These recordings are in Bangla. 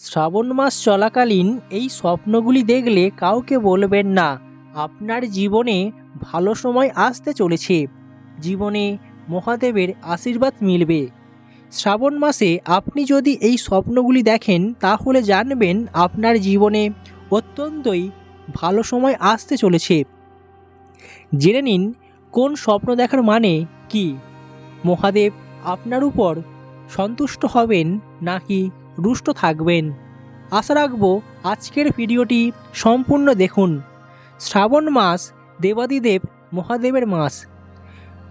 শ্রাবণ মাস চলাকালীন এই স্বপ্নগুলি দেখলে কাউকে বলবেন না, আপনার জীবনে ভালো সময় আসতে চলেছে। জীবনে মহাদেবের আশীর্বাদ মিলবে। শ্রাবণ মাসে আপনি যদি এই স্বপ্নগুলি দেখেন, তাহলে জানবেন আপনার জীবনে অত্যন্তই ভালো সময় আসতে চলেছে। জেনে নিন, কোন স্বপ্ন দেখার মানে কি? মহাদেব আপনার উপর সন্তুষ্ট হবেন নাকি রুষ্ট থাকবেন। আশা রাখব আজকের ভিডিওটি সম্পূর্ণ দেখুন। শ্রাবণ মাস দেবাদিদেব মহাদেবের মাস।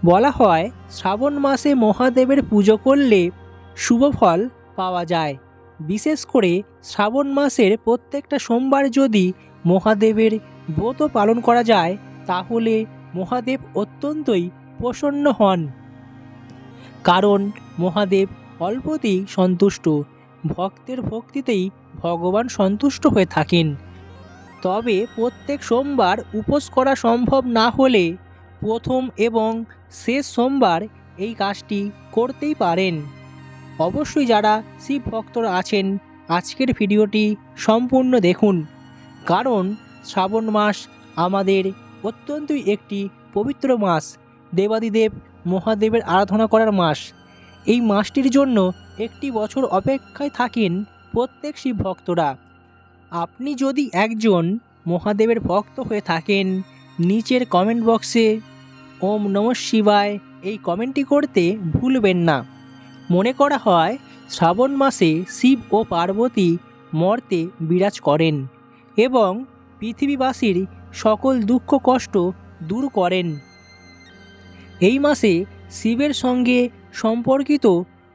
বলা হয় শ্রাবণ মাসে মহাদেবের পুজো করলে শুভ ফল পাওয়া যায়। বিশেষ করে শ্রাবণ মাসের প্রত্যেকটা সোমবার যদি মহাদেবের ব্রত পালন করা যায়, তাহলে মহাদেব অত্যন্তই প্রসন্ন হন। কারণ মহাদেব অল্পতেই সন্তুষ্ট। ভক্তের ভক্তিতেই ভগবান সন্তুষ্ট হয়ে থাকেন। তবে প্রত্যেক সোমবার উপোস করা সম্ভব না হলে প্রথম এবং শেষ সোমবার এই কাজটি করতেই পারেন। অবশ্যই যারা শিব ভক্তরা আছেন, আজকের ভিডিওটি সম্পূর্ণ দেখুন। কারণ শ্রাবণ মাস আমাদের অত্যন্তই একটি পবিত্র মাস। দেবাদিদেব মহাদেবের আরাধনা করার মাস। এই মাসটির জন্য একটি বছর অপেক্ষায় থাকেন প্রত্যেক শিব ভক্তরা। আপনি যদি একজন মহাদেবের ভক্ত হয়ে থাকেন, নিচের কমেন্ট বক্সে ওম নম শিবায় এই কমেন্টটি করতে ভুলবেন না। মনে করা হয়, শ্রাবণ মাসে শিব ও পার্বতী মর্তে বিরাজ করেন এবং পৃথিবীবাসীর সকল দুঃখ কষ্ট দূর করেন। এই মাসে শিবের সঙ্গে সম্পর্কিত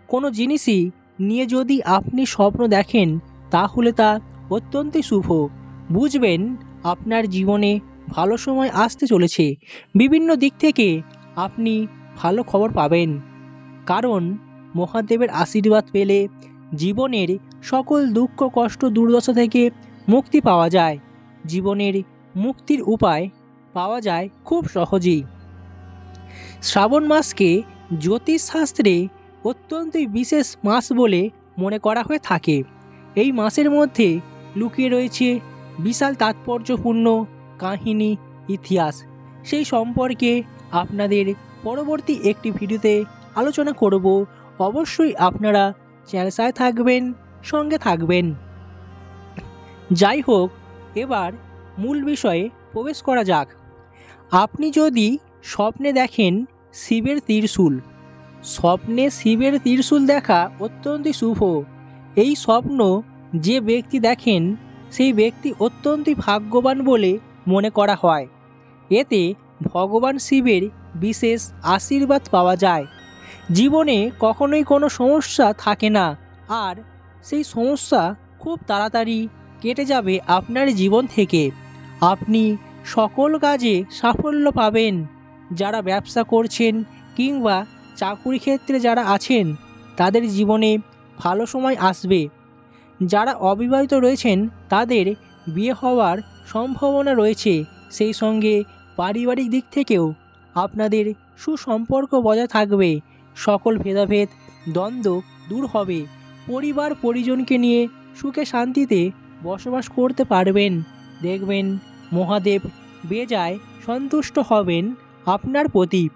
কোনো জিনিসই নিয়ে যদি আপনি স্বপ্ন দেখেন, তাহলে তা অত্যন্তই শুভ। বুঝবেন, আপনার জীবনে ভালো সময় আসতে চলেছে। বিভিন্ন দিক থেকে আপনি ভালো খবর পাবেন। কারণ, মহাদেবের আশীর্বাদ পেলে জীবনের সকল দুঃখ, কষ্ট, দুর্দশা থেকে মুক্তি পাওয়া যায়। জীবনের মুক্তির উপায় পাওয়া যায় খুব সহজেই। শ্রাবণ মাসকে জ্যোতিষশাস্ত্রে অত্যন্তই বিশেষ মাস বলে মনে করা হয়ে থাকে। এই মাসের মধ্যে লুকিয়ে রয়েছে বিশাল তাৎপর্যপূর্ণ কাহিনী, ইতিহাস। সেই সম্পর্কে আপনাদের পরবর্তী একটি ভিডিওতে আলোচনা করব। অবশ্যই আপনারা চ্যানেল থাকবেন, সঙ্গে থাকবেন। যাই হোক, এবার মূল বিষয়ে প্রবেশ করা যাক। আপনি যদি স্বপ্নে দেখেন শিবের ত্রিশূল স্বপ্নে শিবের ত্রিশূল দেখা অত্যন্তই শুভ। এই স্বপ্ন যে ব্যক্তি দেখেন, সেই ব্যক্তি অত্যন্তই ভাগ্যবান বলে মনে করা হয়। এতে ভগবান শিবের বিশেষ আশীর্বাদ পাওয়া যায়। জীবনে কখনোই কোনো সমস্যা থাকে না, আর সেই সমস্যা খুব তাড়াতাড়ি কেটে যাবে আপনার জীবন থেকে। আপনি সকল কাজে সাফল্য পাবেন। যারা ব্যবসা করছেন কিংবা চাকুরি ক্ষেত্রে যারা আছেন, তাদের জীবনে ভালো সময় আসবে। যারা অবিবাহিত রয়েছেন, তাদের বিয়ে হওয়ার সম্ভাবনা রয়েছে। সেই সঙ্গে পারিবারিক দিক থেকেও আপনাদের সুসম্পর্ক বজায় থাকবে। সকল ভেদাভেদ, দ্বন্দ্ব দূর হবে। পরিবার পরিজনকে নিয়ে সুখে শান্তিতে বসবাস করতে পারবেন। দেখবেন মহাদেব বেজায় সন্তুষ্ট হবেন আপনার প্রতি।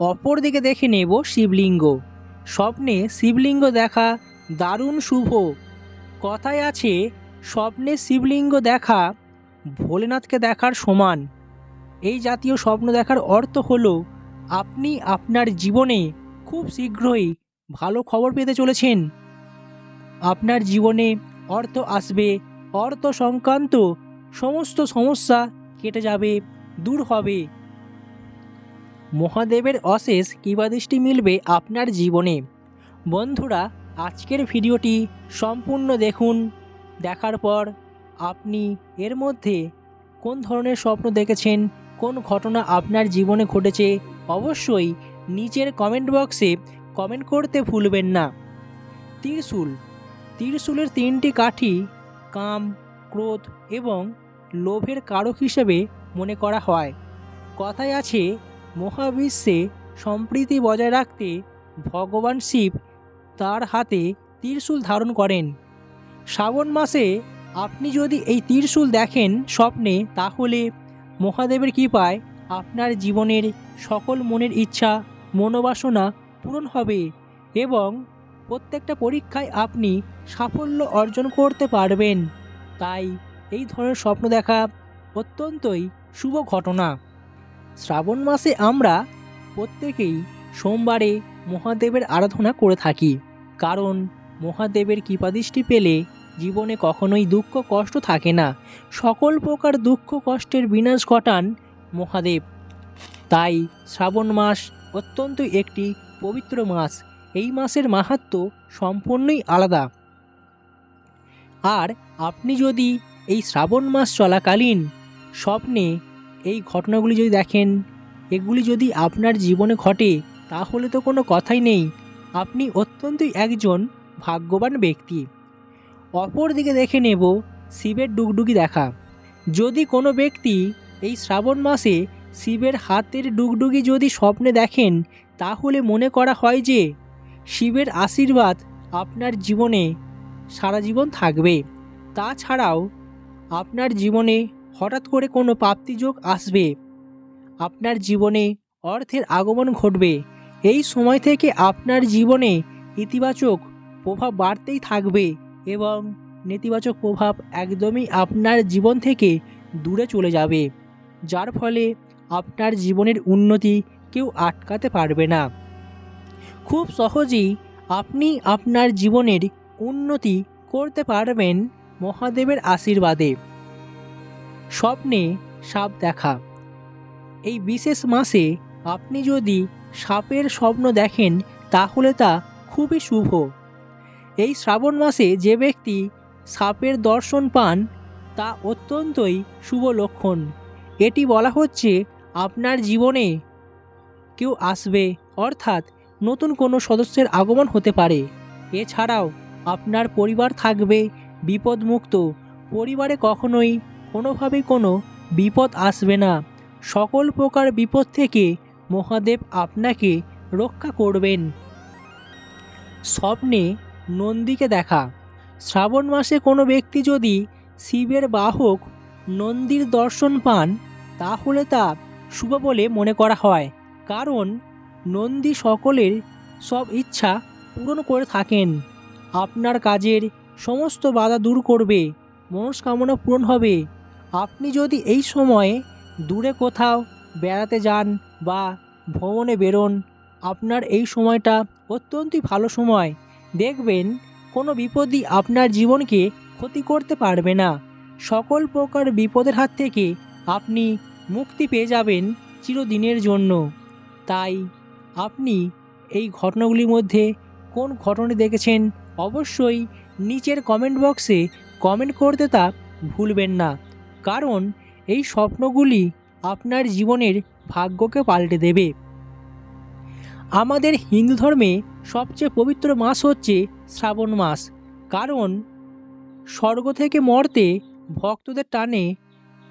অপরদিকে দেখে নেব শিবলিঙ্গ। স্বপ্নে শিবলিঙ্গ দেখা দারুণ শুভ। কথায় আছে, স্বপ্নে শিবলিঙ্গ দেখা ভোলেনাথকে দেখার সমান। এই জাতীয় স্বপ্ন দেখার অর্থ হলো, আপনি আপনার জীবনে খুব শীঘ্রই ভালো খবর পেতে চলেছেন। আপনার জীবনে অর্থ আসবে, অর্থ সংক্রান্ত সমস্ত সমস্যা কেটে যাবে, দূর হবে। মহাদেবের অশেষ কৃপাদৃষ্টি মিলবে আপনার জীবনে। বন্ধুরা, আজকের ভিডিওটি সম্পূর্ণ দেখুন। দেখার পর আপনি এর মধ্যে কোন ধরনের স্বপ্ন দেখেছেন, কোন ঘটনা আপনার জীবনে ঘটেছে, অবশ্যই নিচের কমেন্ট বক্সে কমেন্ট করতে ভুলবেন না। ত্রিশূল। ত্রিশূলের তিনটি কাঠি কাম, ক্রোধ এবং লোভের কারক হিসেবে মনে করা হয়। কথায় আছে মহাবিশ্বে সম্প্রীতি বজায় রাখতে ভগবান শিব তার হাতে ত্রিশূল ধারণ করেন। শ্রাবণ মাসে আপনি যদি এই ত্রিশূল দেখেন স্বপ্নে, তাহলে মহাদেবের কৃপায় আপনার জীবনের সকল মনের ইচ্ছা, মনোবাসনা পূরণ হবে এবং প্রত্যেকটা পরীক্ষায় আপনি সাফল্য অর্জন করতে পারবেন। তাই এই ধরনের স্বপ্ন দেখা অত্যন্তই শুভ ঘটনা। শ্রাবণ মাসে আমরা প্রত্যেকেই সোমবারে মহাদেবের আরাধনা করে থাকি, কারণ মহাদেবের কৃপাদৃষ্টি পেলে জীবনে কখনোই দুঃখ কষ্ট থাকে না। সকল প্রকার দুঃখ কষ্টের বিনাশ ঘটান মহাদেব। তাই শ্রাবণ মাস অত্যন্ত একটি পবিত্র মাস। এই মাসের মাহাত্ম সম্পূর্ণই আলাদা। আর আপনি যদি এই শ্রাবণ মাস চলাকালীন স্বপ্নে এই ঘটনাগুলি যদি দেখেন, এগুলি যদি আপনার জীবনে ঘটে, তাহলে তো কোনো কথাই নেই। আপনি অত্যন্তই একজন ভাগ্যবান ব্যক্তি। অপর দিকে দেখে নেব শিবের ডুগডুগি দেখা। যদি কোনো ব্যক্তি এই শ্রাবণ মাসে শিবের হাতের ডুগডুগি যদি স্বপ্নে দেখেন, তাহলে মনে করা হয় যে শিবের আশীর্বাদ আপনার জীবনে সারা জীবন থাকবে। তাছাড়াও আপনার জীবনে হঠাৎ করে কোনো প্রাপ্তিযোগ আসবে। আপনার জীবনে অর্থের আগমন ঘটবে। এই সময় থেকে আপনার জীবনে ইতিবাচক প্রভাব বাড়তেই থাকবে এবং নেতিবাচক প্রভাব একদমই আপনার জীবন থেকে দূরে চলে যাবে, যার ফলে আপনার জীবনের উন্নতি কেউ আটকাতে পারবে না। খুব সহজেই আপনি আপনার জীবনের উন্নতি করতে পারবেন মহাদেবের আশীর্বাদে। স্বপ্নে সাপ দেখা। এই বিশেষ মাসে আপনি যদি সাপের স্বপ্ন দেখেন, তাহলে তা খুবই শুভ। এই শ্রাবণ মাসে যে ব্যক্তি সাপের দর্শন পান, তা অত্যন্তই শুভ লক্ষণ। এটি বলা হচ্ছে, আপনার জীবনে কেউ আসবে, অর্থাৎ নতুন কোনো সদস্যের আগমন হতে পারে। এছাড়াও, আপনার পরিবার থাকবে বিপদমুক্ত। পরিবারে কখনোই কোনোভাবেই কোনো বিপদ আসবে না। সকল প্রকার বিপদ থেকে মহাদেব আপনাকে রক্ষা করবেন। স্বপ্নে নন্দীকে দেখা। শ্রাবণ মাসে কোনো ব্যক্তি যদি শিবের বাহক নন্দীর দর্শন পান, তাহলে তা শুভ বলে মনে করা হয়। কারণ নন্দী সকলের সব ইচ্ছা পূরণ করে থাকেন। আপনার কাজের সমস্ত বাধা দূর করবে, মনস্কামনা পূরণ হবে। আপনি যদি এই সময়ে দূরে কোথাও বেড়াতে যান বা ভ্রমণে বেরোন, আপনার এই সময়টা অত্যন্তই ভালো সময়। দেখবেন কোনো বিপদই আপনার জীবনকে ক্ষতি করতে পারবে না। সকল প্রকার বিপদের হাত থেকে আপনি মুক্তি পেয়ে যাবেন চিরদিনের জন্য। তাই আপনি এই ঘটনাগুলির মধ্যে কোন ঘটনা দেখেছেন অবশ্যই নিচের কমেন্ট বক্সে কমেন্ট করতে তা ভুলবেন না। কারণ এই স্বপ্নগুলি আপনার জীবনের ভাগ্যকে পাল্টে দেবে। আমাদের হিন্দু ধর্মে সবচেয়ে পবিত্র মাস হচ্ছে শ্রাবণ মাস। কারণ স্বর্গ থেকে মর্তে ভক্তদের টানে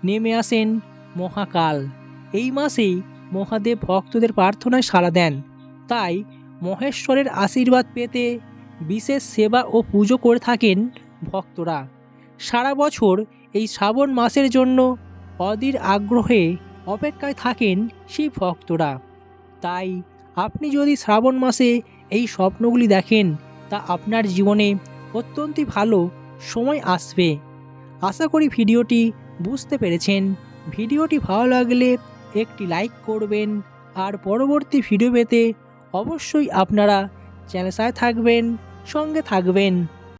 নেমে আসেন মহাকাল। এই মাসেই মহাদেব ভক্তদের প্রার্থনায় সাড়া দেন। তাই মহেশ্বরের আশীর্বাদ পেতে বিশেষ সেবা ও পুজো করে থাকেন ভক্তরা। সারা বছর এই শ্রাবণ মাসের জন্য অধীর আগ্রহে অপেক্ষায় থাকেন সেই ভক্তরা। তাই আপনি যদি শ্রাবণ মাসে এই স্বপ্নগুলি দেখেন, তা আপনার জীবনে অত্যন্তই ভালো সময় আসবে। আশা করি ভিডিওটি বুঝতে পেরেছেন। ভিডিওটি ভালো লাগলে একটি লাইক করবেন, আর পরবর্তী ভিডিও পেতে অবশ্যই আপনারা চ্যানেল থাকবেন, সঙ্গে থাকবেন।